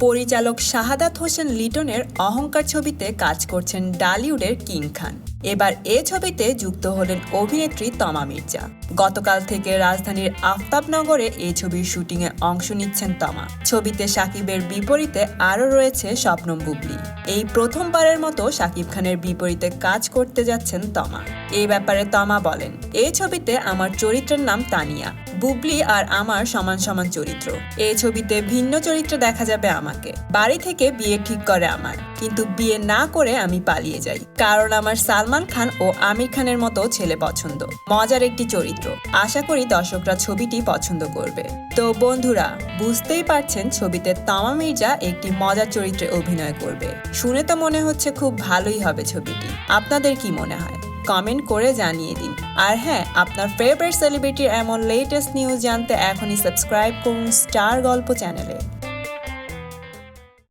পরিচালক শাহাদাত হোসেন লিটনের অহংকার ছবিতে কাজ করছেন ডালিউডের কিং খান। এবার এ ছবিতে যুক্ত হলেন অভিনেত্রী তমা মির্জা। গতকাল থেকে রাজধানীর আফতাবনগরে এই ছবির শুটিংয়ে অংশ নিচ্ছেন তমা। ছবিতে সাকিবের বিপরীতে আরও রয়েছে স্বপ্নম বুবলি। এই প্রথমবারের মতো সাকিব খানের বিপরীতে কাজ করতে যাচ্ছেন তমা। এই ব্যাপারে তমা বলেন। এই ছবিতে আমার চরিত্রের নাম তানিয়া। বুবলি আর আমার সমান সমান চরিত্র। এই ছবিতে ভিন্ন চরিত্রে দেখা যাবে আমাকে। বাড়ি থেকে বিয়ে ঠিক করে আমার। কিন্তু বিয়ে না করে আমি পালিয়ে যাই। কারণ আমার সালমান খান ও আমির খানের মতো ছেলে পছন্দ। মজার একটি চরিত্র। আশা করি দর্শকরা ছবিটি পছন্দ করবে। তো বন্ধুরা, বুঝতেই পারছেন ছবিতে তামা মির্জা একটি মজার চরিত্রে অভিনয় করবে। শুনে তো মনে হচ্ছে খুব ভালোই হবে ছবিটি। আপনাদের কি মনে হয়? কমেন্ট করে জানিয়ে দিন। আর হ্যাঁ আপনার ফেভারিট সেলিব্রিটির এমন লেটেস্ট নিউজ জানতে এখনই সাবস্ক্রাইব করুন স্টার গল্প চ্যানেলে